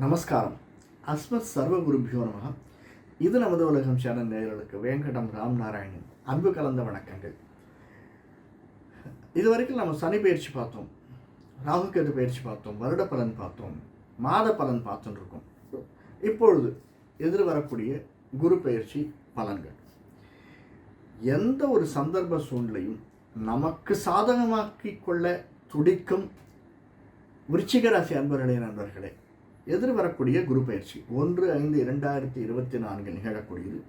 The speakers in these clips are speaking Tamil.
நமஸ்காரம். அஸ்மத் சர்வ குருபியோ நமக இது நமது உலகம் சேனல் நேயர்களுக்கு வேங்கடம் ராம் நாராயணன் அன்பு கலந்த வணக்கங்கள். இதுவரைக்கும் நம்ம சனி பயிற்சி பார்த்தோம். ராகுகேது பயிற்சி பார்த்தோம். வருட பலன் பார்த்தோம். மாத பலன் பார்த்துட்டு இருக்கோம். இப்பொழுது எதிர் வரக்கூடிய குரு பயிற்சி பலன்கள். எந்த ஒரு சந்தர்ப்ப சூழ்நிலையும் நமக்கு சாதகமாக்கி கொள்ள துடிக்கும் விருச்சிக ராசி அன்பர்களே நண்பர்களே எதிர்வரக்கூடிய குரு பயிற்சி ஒன்று ஐந்து இரண்டாயிரத்தி இருபத்தி நான்கில் நிகழக்கூடியது.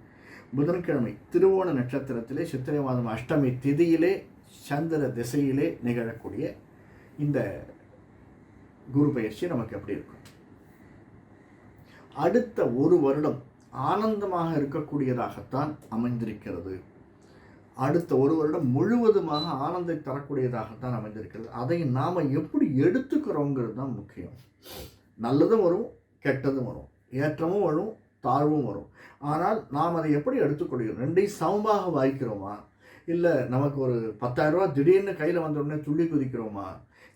புதன்கிழமை திருவோண நட்சத்திரத்திலே சித்திரை மாதம் அஷ்டமி திதியிலே சந்திர திசையிலே நிகழக்கூடிய இந்த குரு பயிற்சி நமக்கு எப்படி இருக்கும்? அடுத்த ஒரு வருடம் ஆனந்தமாக இருக்கக்கூடியதாகத்தான் அமைந்திருக்கிறது. அடுத்த ஒரு வருடம் முழுவதுமாக ஆனந்தை தரக்கூடியதாகத்தான் அமைந்திருக்கிறது. அதை நாம் எப்படி எடுத்துக்கிறோங்கிறது தான் முக்கியம். நல்லதும் வரும் கெட்டதும் வரும். ஏற்றமும் வரும் தாழ்வும் வரும். ஆனால் நாம் அதை எப்படி எடுத்துக்கொள்கிறோம்? ரெண்டையும் சமமாக வாய்க்கிறோமா? இல்லை நமக்கு ஒரு பத்தாயிரரூபா திடீர்னு கையில் வந்த உடனே துள்ளி குதிக்கிறோமா?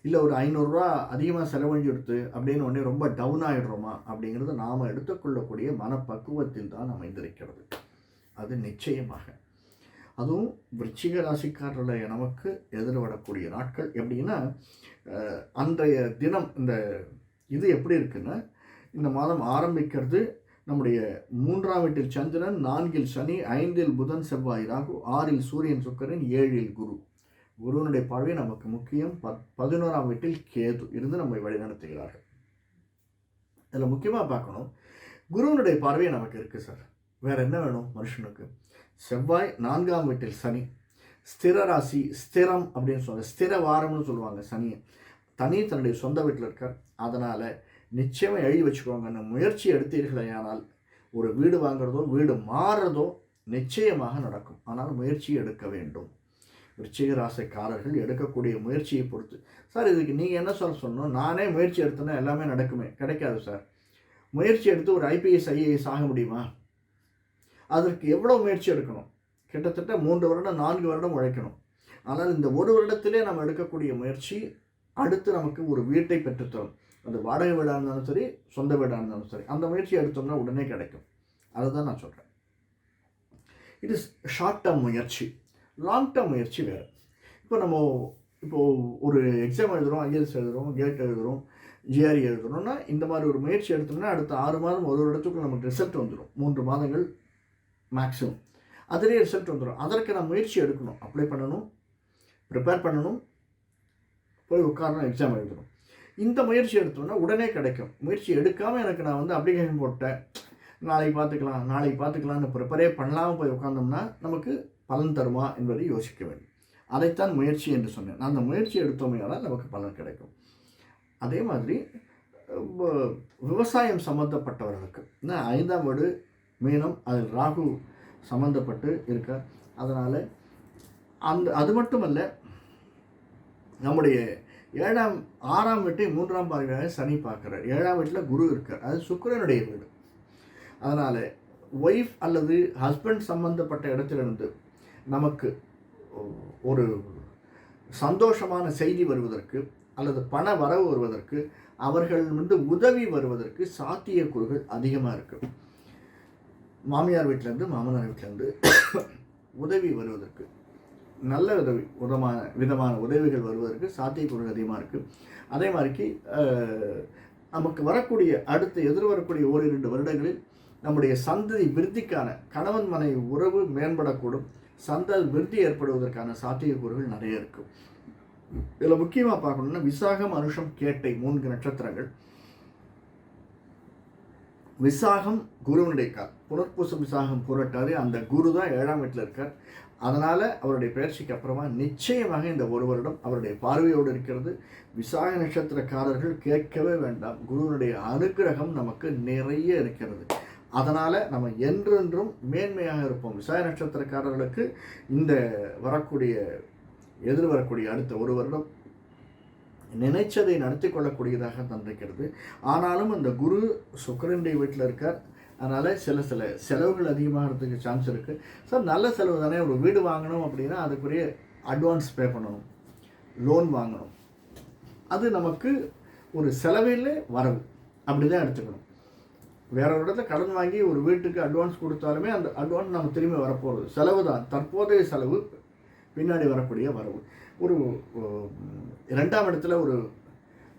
இல்லை ஒரு ஐநூறுரூவா அதிகமாக செலவழிஞ்சு எடுத்து அப்படின்னு உடனே ரொம்ப டவுன் ஆகிடுறோமா அப்படிங்கிறது நாம் எடுத்துக்கொள்ளக்கூடிய மனப்பக்குவத்தில் தான் அமைந்திருக்கிறது. அது நிச்சயமாக. அதுவும் விருச்சிக ராசிக்காரர்களை நமக்கு எதிர்விடக்கூடிய நாட்கள் எப்படின்னா அன்றைய தினம் இந்த இது எப்படி இருக்குன்னா இந்த மாதம் ஆரம்பிக்கிறது நம்முடைய மூன்றாம் வீட்டில் சந்திரன் நான்கில் சனி ஐந்தில் புதன் செவ்வாய் ராகு ஆறில் சூரியன் சுக்கரன் ஏழில் குரு. குருவனுடைய பார்வை நமக்கு முக்கியம். ப பதினோராம் வீட்டில் கேது இருந்து நம்மை வழிநடத்துகிறார்கள். இதில் முக்கியமாக பார்க்கணும் குருவனுடைய பார்வை நமக்கு இருக்குது சார். வேற என்ன வேணும் மனுஷனுக்கு? செவ்வாய் நான்காம் வீட்டில் சனி. ஸ்திர ராசி ஸ்திரம் அப்படின்னு சொல்லுவாங்க ஸ்திர வாரம்னு சொல்லுவாங்க சனியை. தனி தன்னுடைய சொந்த வீட்டில் இருக்கார். அதனால் நிச்சயமாக எழுதி வச்சுக்கோங்க. முயற்சி எடுத்தீர்களையானால் ஒரு வீடு வாங்குறதோ வீடு மாறுறதோ நிச்சயமாக நடக்கும். ஆனால் முயற்சி எடுக்க வேண்டும். விருச்சிகராசைக்காரர்கள் எடுக்கக்கூடிய முயற்சியை பொறுத்து. சார் இதுக்கு நீங்கள் என்ன சொல்ல சொன்னோம் நானே முயற்சி எடுத்தேன்னா எல்லாமே நடக்குமே. கிடைக்காது சார். முயற்சி எடுத்து ஒரு ஐபிஎஸ் ஐஏஎஸ் ஆக முடியுமா? அதற்கு எவ்வளோ முயற்சி எடுக்கணும்? கிட்டத்தட்ட மூன்று வருடம் நான்கு வருடம் உழைக்கணும். ஆனால் இந்த ஒரு வருடத்திலே நம்ம எடுக்கக்கூடிய முயற்சி அடுத்து நமக்கு ஒரு வீட்டை பெற்றுத்தரும். அது வாடகை வீடாக இருந்தாலும் சரி சொந்த வீடாக இருந்தாலும் சரி. அந்த முயற்சி எடுத்தோம்னா உடனே கிடைக்கும். அதை தான் நான் சொல்கிறேன் இட் இஸ் ஷார்ட் டேர்ம் முயற்சி. லாங் டேர்ம் முயற்சி வேறு. இப்போ நம்ம இப்போது ஒரு எக்ஸாம் எழுதுகிறோம் ஐஎல்ஸ் எழுதுகிறோம் கேட் எழுதுகிறோம் ஜிஆர்இ எழுதுகிறோம்னா இந்த மாதிரி ஒரு முயற்சி எடுத்தோம்னா அடுத்த ஆறு மாதம் ஒரு வருடத்துக்கு நமக்கு ரிசல்ட் வந்துடும் மூன்று மாதங்கள் மேக்ஸிமம் அதிலே ரிசல்ட் வந்துடும் அதற்கு நான் முயற்சி எடுக்கணும். அப்ளை பண்ணணும். ப்ரிப்பேர் பண்ணணும். போய் உட்காரணும் எக்ஸாம் எழுதணும். இந்த முயற்சி எடுத்தோன்னா உடனே கிடைக்கும். முயற்சி எடுக்காமல் எனக்கு நான் வந்து அப்ளிகேஷன் போட்டேன். நாளைக்கு பார்த்துக்கலாம் நாளைக்கு பார்த்துக்கலாம்னு ப்ரிப்பரே பண்ணலாமல் போய் உட்காந்தோம்னா நமக்கு பலன் தருமா என்பதை யோசிக்க வேண்டும். அதைத்தான் முயற்சி என்று சொன்னேன். நான் அந்த முயற்சி எடுத்தோமையானால் நமக்கு பலன் கிடைக்கும். அதே மாதிரி விவசாயம் சம்மந்தப்பட்டவர்களுக்கு இன்னும் ஐந்தாம் வீடு மீனம் அதில் ராகு சம்மந்தப்பட்டு இருக்க அதனால் அந்த அது மட்டுமல்ல நம்முடைய ஏழாம் ஆறாம் வீட்டை மூன்றாம் பார்வையாக சனி பார்க்குறார். ஏழாம் வீட்டில் குரு இருக்கார். அது சுக்கரனுடைய வீடு. அதனால் ஒய்ஃப் அல்லது ஹஸ்பண்ட் சம்பந்தப்பட்ட இடத்திலிருந்து நமக்கு ஒரு சந்தோஷமான செய்தி வருவதற்கு அல்லது பண வரவு வருவதற்கு அவர்கள் வந்து உதவி வருவதற்கு சாத்தியக்கூறுகள் அதிகமாக இருக்குது மாமியார் வீட்டிலேருந்து மாமனார் வீட்டிலேருந்து உதவி வருவதற்கு நல்ல உதவி விதமான விதமான உதவிகள் வருவதற்கு சாத்தியக்கூறு அதிகமாக இருக்குது அதே மாதிரிக்கு நமக்கு வரக்கூடிய அடுத்து எதிர்வரக்கூடிய ஓரிரண்டு வருடங்களில் நம்முடைய சந்ததி விருத்திக்கான கணவன் மனைவி உறவு மேம்படக்கூடும். சந்தல் விருத்தி ஏற்படுவதற்கான சாத்தியக்கூறுகள் நிறைய இருக்கும் இதில் முக்கியமாக பார்க்கணும்னா விசாகம் அனுஷம் கேட்டை மூன்று நட்சத்திரங்கள். விசாகம் குருவனுடைய கால் புனர்பூசம் விசாகம் புரட்டாரு அந்த குரு தான் ஏழாம் வீட்டில் இருக்கார். அதனால் அவருடைய பயிற்சிக்கு அப்புறமா நிச்சயமாக இந்த ஒரு வருடம் அவருடைய பார்வையோடு இருக்கிறது. விசாக நட்சத்திரக்காரர்கள் கேட்கவே வேண்டாம். குருவனுடைய அனுகிரகம் நமக்கு நிறைய இருக்கிறது. அதனால் நம்ம என்றென்றும் மேன்மையாக இருப்போம். விசாய நட்சத்திரக்காரர்களுக்கு இந்த வரக்கூடிய எதிர் வரக்கூடிய அடுத்த ஒரு வருடம் நினைச்சதை நடத்தி கொள்ளக்கூடியதாக தந்திருக்கிறது. ஆனாலும் அந்த குரு சுக்கரனுடைய வீட்டில் இருக்கார். அதனால் சில சில செலவுகள் அதிகமாகிறதுக்கு சான்ஸ் இருக்குது சார் நல்ல செலவு தானே ஒரு வீடு வாங்கணும் அப்படின்னா அதுக்குரிய அட்வான்ஸ் பே பண்ணணும். லோன் வாங்கணும். அது நமக்கு ஒரு செலவில் வரவு. அப்படி தான் எடுத்துக்கணும். வேற ஒரு இடத்துல கடன் வாங்கி ஒரு வீட்டுக்கு அட்வான்ஸ் கொடுத்தாலுமே அந்த அட்வான்ஸ் நம்ம திரும்பி வரப்போகிறது செலவு தான். தற்போதைய செலவு பின்னாடி வரக்கூடிய வரவு. ஒரு ரெண்டாம் இடத்துல ஒரு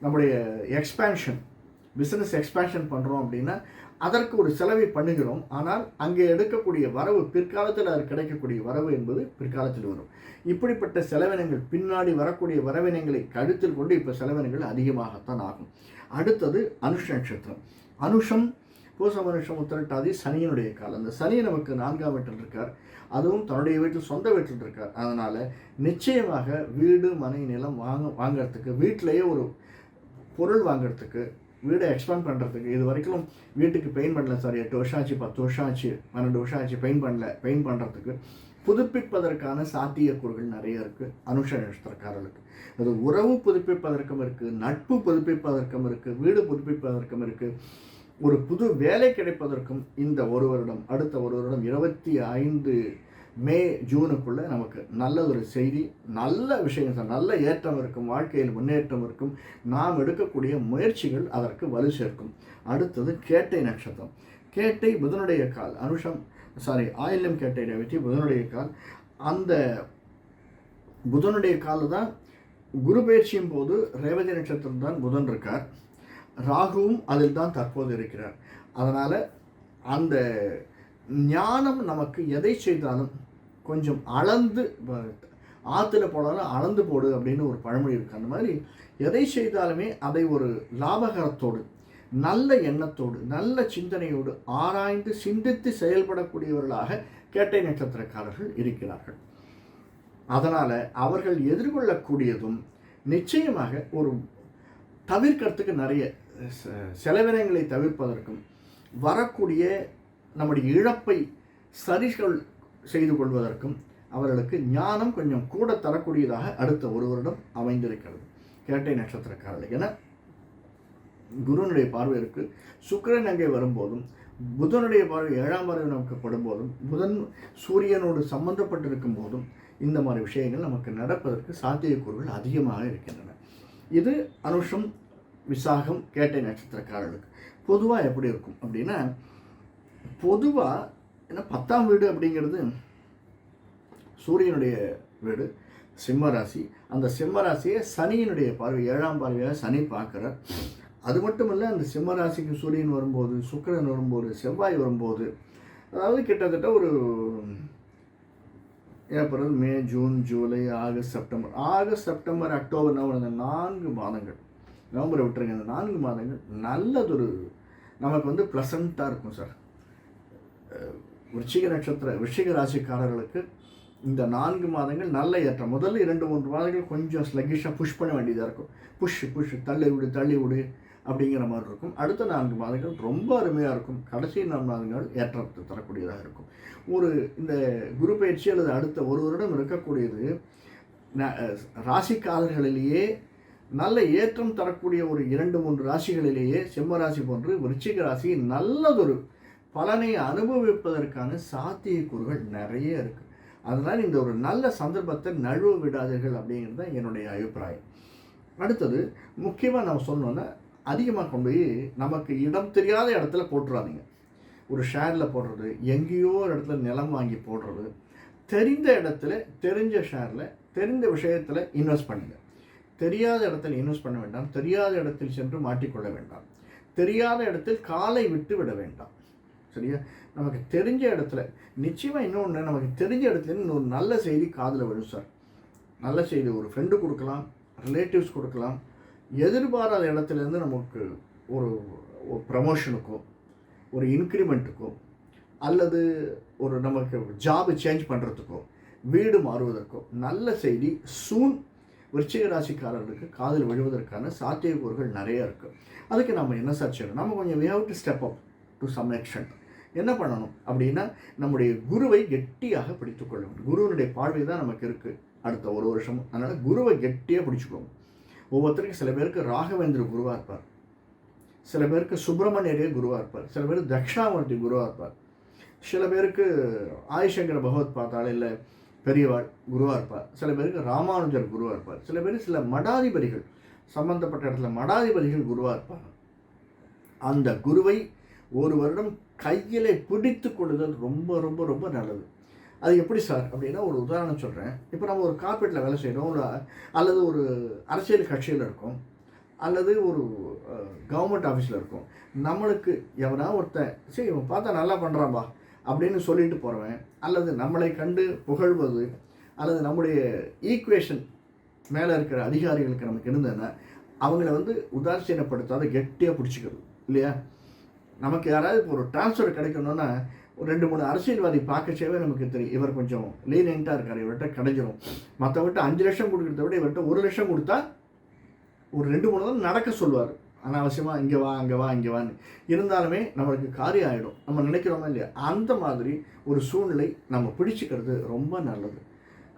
நம்முடைய எக்ஸ்பேன்ஷன் பிஸ்னஸ் எக்ஸ்பேன்ஷன் பண்ணுறோம் அப்படின்னா அதற்கு ஒரு செலவை பண்ணுகிறோம். ஆனால் அங்கே எடுக்கக்கூடிய வரவு பிற்காலத்தில் அது கிடைக்கக்கூடிய வரவு என்பது பிற்காலத்தில் வரும். இப்படிப்பட்ட செலவினங்கள் பின்னாடி வரக்கூடிய வரவினங்களை கருத்தில் கொண்டு இப்போ செலவினங்கள் அதிகமாகத்தான் ஆகும். அடுத்தது அனுஷ நட்சத்திரம். அனுஷம் பூச மனுஷம் உத்திரட்டாதி சனியினுடைய காலம். அந்த சனி நமக்கு நான்காம் வீட்டில் இருக்கார். அதுவும் தன்னுடைய வீட்டில் சொந்த வீட்டில் இருக்கார். அதனால் நிச்சயமாக வீடு மனை நிலம் வாங்க வாங்கிறதுக்கு வீட்டிலேயே ஒரு பொருள் வாங்கிறதுக்கு வீடை எக்ஸ்பேண்ட் பண்ணுறதுக்கு இது வரைக்கும் வீட்டுக்கு பெயிண்ட் பண்ணல சார் எட்டு வருஷம் ஆச்சு பத்து வருஷம் ஆச்சு பன்னெண்டு வருஷம் ஆச்சு பெயிண்ட் பண்ணல பெயிண்ட் பண்ணுறதுக்கு புதுப்பிப்பதற்கான சாத்தியக்கூறுகள் நிறைய இருக்குது அனுஷ நட்சத்திரக்காரர்களுக்கு. அது உறவு புதுப்பிப்பதற்கும் இருக்குது நட்பு புதுப்பிப்பதற்கும் இருக்குது வீடு புதுப்பிப்பதற்கும் இருக்குது ஒரு புது வேலை கிடைப்பதற்கும் இந்த ஒரு வருடம் அடுத்த ஒரு வருடம் இருபத்தி ஐந்து மே ஜூனுக்குள்ளே நமக்கு நல்ல ஒரு செய்தி நல்ல விஷயம் சார் நல்ல ஏற்றம் இருக்கும் வாழ்க்கையில் முன்னேற்றம் இருக்கும். நாம் எடுக்கக்கூடிய முயற்சிகள் அதற்கு வலு சேர்க்கும். அடுத்தது கேட்டை நட்சத்திரம். கேட்டை புதனுடைய கால். அனுஷம் சாரி ஆயில்யம் கேட்டை ரேவதி புதனுடைய கால். அந்த புதனுடைய கால் தான் குரு பயிற்சியும் போது ரேவதி நட்சத்திரம் தான் புதன் இருக்கார். ராகுவும் அதில் தான் தற்போது இருக்கிறார். அதனால் அந்த ஞானம் நமக்கு எதை செய்தாலும் கொஞ்சம் அளந்து ஆற்றுல போனாலும் அளந்து போடு அப்படின்னு ஒரு பழமொழி இருக்குது அந்த மாதிரி எதை செய்தாலுமே அதை ஒரு லாபகரத்தோடு நல்ல எண்ணத்தோடு நல்ல சிந்தனையோடு ஆராய்ந்து சிந்தித்து செயல்படக்கூடியவர்களாக கேட்டை நட்சத்திரக்காரர்கள் இருக்கிறார்கள். அதனால் அவர்கள் எதிர்கொள்ளக்கூடியதும் நிச்சயமாக ஒரு தவிர்க்கிறதுக்கு நிறைய செலவினங்களை தவிர்ப்பதற்கும் வரக்கூடிய நம்முடைய இழப்பை சரிகள் செய்து கொள்வதற்கும் அவர்களுக்கு ஞானம் கொஞ்சம் கூட தரக்கூடியதாக அடுத்த ஒரு வருடம் அமைந்திருக்கிறது. கேட்டை நட்சத்திரக்காரர்கள். என குருனுடைய பார்வை இருக்கு. அங்கே வரும்போதும் புதனுடைய பார்வை ஏழாம் பார்வை நமக்கு படும்போதும் புதன் சூரியனோடு சம்பந்தப்பட்டிருக்கும் போதும் இந்த மாதிரி விஷயங்கள் நமக்கு நடப்பதற்கு சாத்தியக்கூறுகள் அதிகமாக இருக்கின்றன. இது அனுஷம் விசாகம் கேட்டை நட்சத்திரக்காரர்களுக்கு. பொதுவாக எப்படி இருக்கும் அப்படின்னா பொதுவாக ஏன்னா பத்தாம் வீடு அப்படிங்கிறது சூரியனுடைய வீடு சிம்ம ராசி. அந்த சிம்ம ராசியை சனியினுடைய பார்வை ஏழாம் பார்வையாக சனி பார்க்குறார். அது மட்டும் இல்லை அந்த சிம்ம ராசிக்கு சூரியன் வரும்போது சுக்கிரன் வரும்போது செவ்வாய் வரும்போது அதாவது கிட்டத்தட்ட ஒரு April May June July August September. August September October November அந்த நான்கு மாதங்கள். நவம்பரை விட்டுருங்க அந்த நான்கு மாதங்கள் நல்லதொரு நமக்கு வந்து ப்ளசண்ட்டாக இருக்கும் சார். விருச்சிக நட்சத்திர விருச்சிக ராசிக்காரர்களுக்கு இந்த நான்கு மாதங்கள் நல்ல ஏற்றம். முதல்ல இரண்டு மூன்று மாதங்கள் கொஞ்சம் ஸ்லகிஷாக புஷ் பண்ண வேண்டியதாக இருக்கும். புஷ் புஷ் தள்ளி விடு தள்ளி விடு அப்படிங்கிற மாதிரி இருக்கும். அடுத்த நான்கு மாதங்கள் ரொம்ப அருமையாக இருக்கும். கடைசி நான்கு மாதங்கள் ஏற்றத்தை தரக்கூடியதாக இருக்கும். ஒரு இந்த குரு பயிற்சி அல்லது அடுத்த ஒரு வருடம் இருக்கக்கூடியது ராசிக்காரர்களிலேயே நல்ல ஏற்றம் தரக்கூடிய ஒரு இரண்டு மூன்று ராசிகளிலேயே சிம்ம ராசி போன்று விருச்சிக ராசி நல்லதொரு பலனை அனுபவிப்பதற்கான சாத்தியக்கூறுகள் நிறைய இருக்குது அதனால் இந்த ஒரு நல்ல சந்தர்ப்பத்தை நழுவ விடாதீர்கள் அப்படிங்கிறது தான் என்னுடைய அபிப்பிராயம். அடுத்தது முக்கியமாக நம்ம சொன்னோன்னா அதிகமாக கொண்டு போய் நமக்கு இடம் தெரியாத இடத்துல போட்டுறாதீங்க. ஒரு ஷேரில் போடுறது எங்கேயோ ஒரு இடத்துல நிலம் வாங்கி போடுறது தெரிந்த இடத்துல தெரிஞ்ச ஷேரில் தெரிந்த விஷயத்தில் இன்வெஸ்ட் பண்ணுங்கள் தெரியாத இடத்தில் இன்வெஸ்ட் பண்ண வேண்டாம் தெரியாத இடத்தில் சென்று மாட்டிக்கொள்ள வேண்டாம். தெரியாத இடத்தில் காலை விட்டு விட வேண்டாம். சரியா? நமக்கு தெரிஞ்ச இடத்துல நிச்சயமாக இன்னொன்று நமக்கு தெரிஞ்ச இடத்துல இன்னொரு நல்ல செய்தி காதில் விழும் சார். நல்ல செய்தி ஒரு ஃப்ரெண்டு கொடுக்கலாம் ரிலேட்டிவ்ஸ் கொடுக்கலாம். எதிர்பாராத இடத்துலேருந்து நமக்கு ஒரு ஒரு ப்ரமோஷனுக்கோ ஒரு இன்க்ரிமெண்ட்டுக்கோ அல்லது ஒரு நமக்கு ஜாப் சேஞ்ச் பண்ணுறதுக்கோ வீடு மாறுவதற்கோ நல்ல செய்தி சூன் விருச்சிக ராசிக்காரர்களுக்கு காதில் விழுவதற்கான சாத்தியக்கூறுகள் நிறைய இருக்குது அதுக்கு நம்ம என்ன சார் செய்யணும்? நம்ம கொஞ்சம் way how to step up to some extent என்ன பண்ணணும்? அப்படின்னா நம்முடைய குருவை கெட்டியாக பிடித்துக்கொள்ள வேண்டும் குருவினுடைய பார்வை தான் நமக்கு இருக்குது அடுத்த ஒரு வருஷம் அதனால் குருவை கெட்டியாக பிடிச்சுக்கோங்க ஒவ்வொருத்தருக்கும் சில பேருக்கு ராகவேந்திர குருவாக இருப்பார். சில பேருக்கு சுப்பிரமணியரே குருவாக இருப்பார். சில பேர் தக்ஷாமூர்த்தி குருவாக இருப்பார். சில பேருக்கு ஆதிசங்கர பகவத் பார்த்தால் இல்லை பெரியவாள் குருவாக இருப்பார். சில பேருக்கு ராமானுஜர் குருவாக இருப்பார். சில பேர் சில மடாதிபதிகள் சம்பந்தப்பட்ட இடத்துல மடாதிபதிகள் குருவாக இருப்பார் அந்த குருவை ஒரு வருடம் கையில் பிடித்து கொள்ளுதல் ரொம்ப ரொம்ப ரொம்ப நல்லது. அது எப்படி சார் அப்படின்னா ஒரு உதாரணம் சொல்கிறேன் இப்போ நம்ம ஒரு கார்பரேட்டில் வேலை செய்கிறோம் அல்லது ஒரு அரசியல் கட்சியில் இருக்கோம் அல்லது ஒரு கவர்மெண்ட் ஆஃபீஸில் இருக்கும். நம்மளுக்கு எவனா ஒருத்தன் சரி இவன் பார்த்தா நல்லா பண்ணுறான்பா அப்படின்னு சொல்லிட்டு போகிறவன் அல்லது நம்மளை கண்டு புகழ்வது அல்லது நம்முடைய ஈக்குவேஷன் மேலே இருக்கிற அதிகாரிகளுக்கு நமக்கு இருந்ததுன்னா அவங்கள வந்து உதாசீனப்படுத்தாத கெட்டியாக பிடிச்சிக்கிறது இல்லையா? நமக்கு யாராவது இப்போ ஒரு டிரான்ஸ்ஃபர் கிடைக்கணும்னா ஒரு ரெண்டு மூணு அரசியல்வாதி பார்க்கச்சேவே நமக்கு தெரியும். இவர் கொஞ்சம் லீனியண்ட்டாக இருக்கார் இவர்கிட்ட கிடைச்சிரும் மற்றவர்கிட்ட அஞ்சு லட்சம் கொடுக்குறத விட இவர்கிட்ட ஒரு லட்சம் கொடுத்தா ஒரு ரெண்டு மூணு தான் நடக்க சொல்லுவார். அனாவசியமாக இங்கே வா அங்கே வா இங்கே வான்னு. இருந்தாலுமே நம்மளுக்கு காரியம் ஆகிடும் நம்ம நினைக்கிறோமா இல்லையா? அந்த மாதிரி ஒரு சூழ்நிலை நம்ம பிடிச்சிக்கிறது ரொம்ப நல்லது.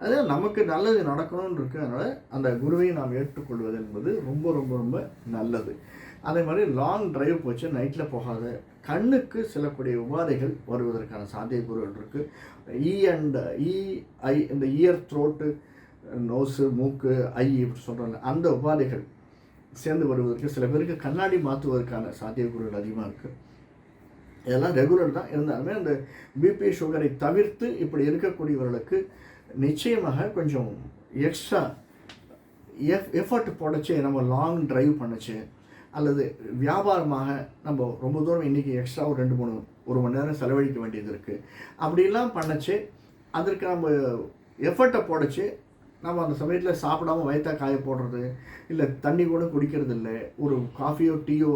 அதே நமக்கு நல்லது நடக்கணும்னு இருக்கிறதுனால அந்த குருவை நாம் ஏற்றுக்கொள்வது என்பது ரொம்ப ரொம்ப ரொம்ப நல்லது. அதே மாதிரி லாங் டிரைவ் போச்சு நைட்டில் போகாத. கண்ணுக்கு சிலக்கூடிய உபாதைகள் வருவதற்கான சாத்தியக்கூறுகள் இருக்குது இ e அண்ட் இ e, ஐ இந்த இயர் த்ரோட்டு நோஸு மூக்கு ஐ இப்படி சொல்கிறாங்க அந்த உபாதைகள் சேர்ந்து வருவதற்கு சில பேருக்கு கண்ணாடி மாற்றுவதற்கான சாத்தியக்கூறுகள் அதிகமாக இருக்குது இதெல்லாம் ரெகுலர் தான். இருந்தாலுமே அந்த பிபி சுகரை தவிர்த்து இப்படி இருக்கக்கூடியவர்களுக்கு நிச்சயமாக கொஞ்சம் எக்ஸ்ட்ரா எஃப் எஃபர்ட் போடச்சு நம்ம லாங் டிரைவ் பண்ணுச்சு. அல்லது வியாபாரமாக நம்ம ரொம்ப தூரம் இன்றைக்கி எக்ஸ்ட்ரா ஒரு ரெண்டு மூணு ஒரு மணி நேரம் செலவழிக்க வேண்டியது இருக்குது அப்படிலாம் பண்ணச்சு. அதற்கு நம்ம எஃபர்ட்டை போடச்சு. நம்ம அந்த சமயத்தில் சாப்பிடாம வயத்தா காய போடுறது இல்லை தண்ணி கூட குடிக்கிறது இல்லை. ஒரு காஃபியோ டீயோ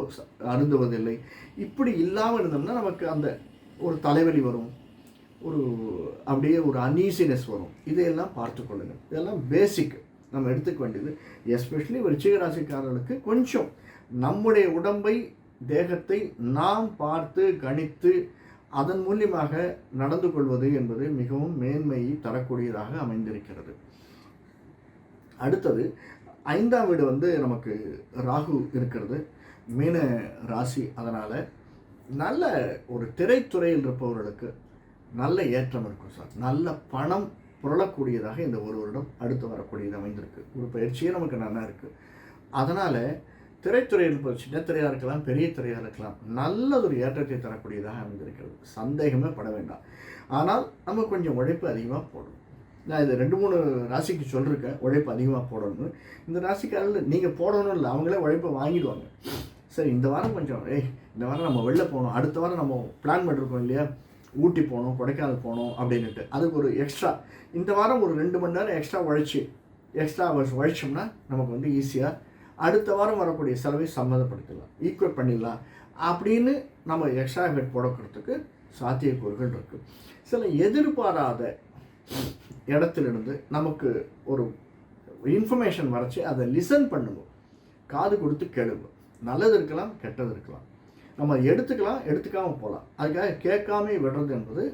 அருந்துவதில்லை இப்படி இல்லாமல் இருந்தோம்னா நமக்கு அந்த ஒரு தலைவலி வரும். ஒரு அப்படியே ஒரு அன்ஈசினஸ் வரும். இதையெல்லாம் பார்த்து கொள்ளுங்கள். இதெல்லாம் பேசிக் நம்ம எடுத்துக்க வேண்டியது. எஸ்பெஷலி விருச்சிக ராசிக்காரர்களுக்கு கொஞ்சம் நம்முடைய உடம்பை தேகத்தை நாம் பார்த்து கணித்து அதன் மூலியமாக நடந்து கொள்வது என்பது மிகவும் மேன்மையை தரக்கூடியதாக அமைந்திருக்கிறது. அடுத்தது ஐந்தாம் வீடு வந்து நமக்கு ராகு இருக்கிறது மீன ராசி. அதனால் நல்ல ஒரு திரைத்துறையில் இருப்பவர்களுக்கு நல்ல ஏற்றம் இருக்கும் சார். நல்ல பணம் புரளக்கூடியதாக இந்த ஒரு வருடம் அடுத்து வரக்கூடியது அமைந்திருக்கு. ஒரு பயிற்சியே நமக்கு நல்லா இருக்குது அதனால் திரைத்துறையில் இப்போ சின்ன திரையாக இருக்கலாம் பெரிய திரையாக இருக்கலாம் நல்லதொரு ஏற்றத்தை தரக்கூடியதாக அமைந்திருக்கிறது. சந்தேகமே பட வேண்டாம். ஆனால் நம்ம கொஞ்சம் உழைப்பு அதிகமாக போடணும். நான் இது ரெண்டு மூணு ராசிக்கு சொல்லியிருக்கேன் உழைப்பு அதிகமாக போடணும்னு. இந்த ராசிக்காரில் நீங்கள் போடணும் இல்லை அவங்களே உழைப்பை வாங்கிடுவாங்க. சரி இந்த வாரம் கொஞ்சம் ஏய் இந்த வாரம் நம்ம வெளில போகணும் அடுத்த வாரம் நம்ம பிளான் பண்ணிருக்கோம் இல்லையா? ஊட்டி போகணும் கொடைக்கானல் போகணும் அப்படின்ட்டு அதுக்கு ஒரு எக்ஸ்ட்ரா இந்த வாரம் ஒரு ரெண்டு மணி நேரம் எக்ஸ்ட்ரா உழைச்சி எக்ஸ்ட்ரா ஹவர்ஸ் உழைச்சோம்னா நமக்கு வந்து ஈஸியாக அடுத்த வாரம் வரக்கூடிய செலவை சம்மந்தப்படுத்திடலாம். ஈக்குவல் பண்ணிடலாம். அப்படின்னு நம்ம எக்ஸ்ட்ரா எஃபெக்ட் போடக்கிறதுக்கு சாத்தியக்கூறுகள் இருக்குது சில எதிர்பாராத இடத்துலேருந்து நமக்கு ஒரு இன்ஃபர்மேஷன் வரைச்சி அதை லிசன் பண்ணுவோம். காது கொடுத்து கேளுவோம். நல்லது இருக்கலாம் கெட்டது இருக்கலாம். நம்ம எடுத்துக்கலாம் எடுத்துக்காமல் போகலாம். அதுக்காக கேட்காம விடுறது என்பது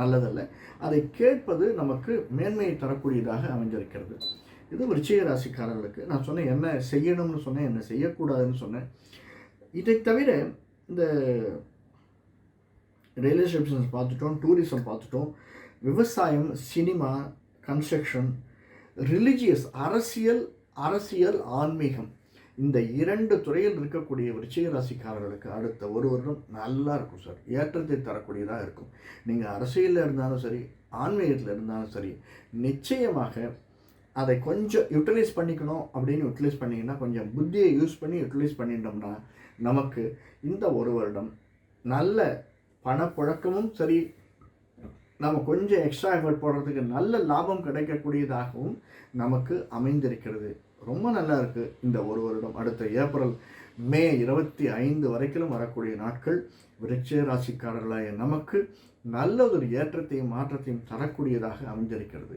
நல்லதல்ல. அதை கேட்பது நமக்கு மேன்மையை தரக்கூடியதாக அமைஞ்சிருக்கிறது இது விருச்சிக ராசிக்காரர்களுக்கு நான் சொன்னேன் என்ன செய்யணும்னு சொன்னேன் என்ன செய்யக்கூடாதுன்னு சொன்னேன். இதை தவிர இந்த ரயில்வே ஸ்டேஷன்ஸ் பார்த்துட்டோம் டூரிசம் பார்த்துட்டோம் விவசாயம் சினிமா கன்ஸ்ட்ரக்ஷன் ரிலிஜியஸ் அரசியல் அரசியல் ஆன்மீகம் இந்த இரண்டு துறையில் இருக்கக்கூடிய விருச்சிக ராசிக்காரர்களுக்கு அடுத்த ஒரு வருடம் நல்லா இருக்கும் சார். ஏற்றத்தை தரக்கூடியதாக இருக்கும். நீங்கள் அரசியலில் இருந்தாலும் சரி ஆன்மீகத்தில் இருந்தாலும் சரி நிச்சயமாக அதை கொஞ்சம் யூட்டிலைஸ் பண்ணிக்கணும் அப்படின்னு யூட்டிலைஸ் பண்ணிங்கன்னா கொஞ்சம் புத்தியை யூஸ் பண்ணி யூட்டிலைஸ் பண்ணிட்டோம்னா நமக்கு இந்த ஒரு வருடம் நல்ல பணப்புழக்கமும் சரி நம்ம கொஞ்சம் எக்ஸ்ட்ரா எஃபர்ட் போடுறதுக்கு நல்ல லாபம் கிடைக்கக்கூடியதாகவும் நமக்கு அமைந்திருக்கிறது. ரொம்ப நல்லா இருக்குது இந்த ஒரு வருடம். அடுத்த ஏப்ரல் மே இருபத்தி ஐந்து வரைக்கும் வரக்கூடிய நாட்கள் விருட்ச ராசிக்காரர்களாய நமக்கு நல்ல ஒரு ஏற்றத்தையும் மாற்றத்தையும் தரக்கூடியதாக அமைஞ்சிருக்கிறது